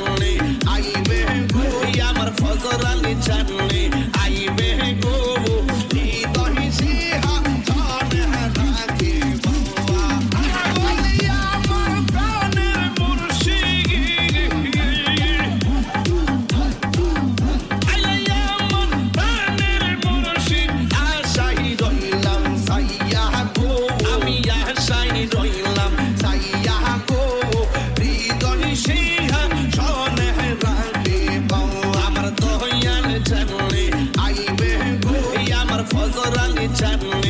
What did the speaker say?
I'm go wrong, it's happening.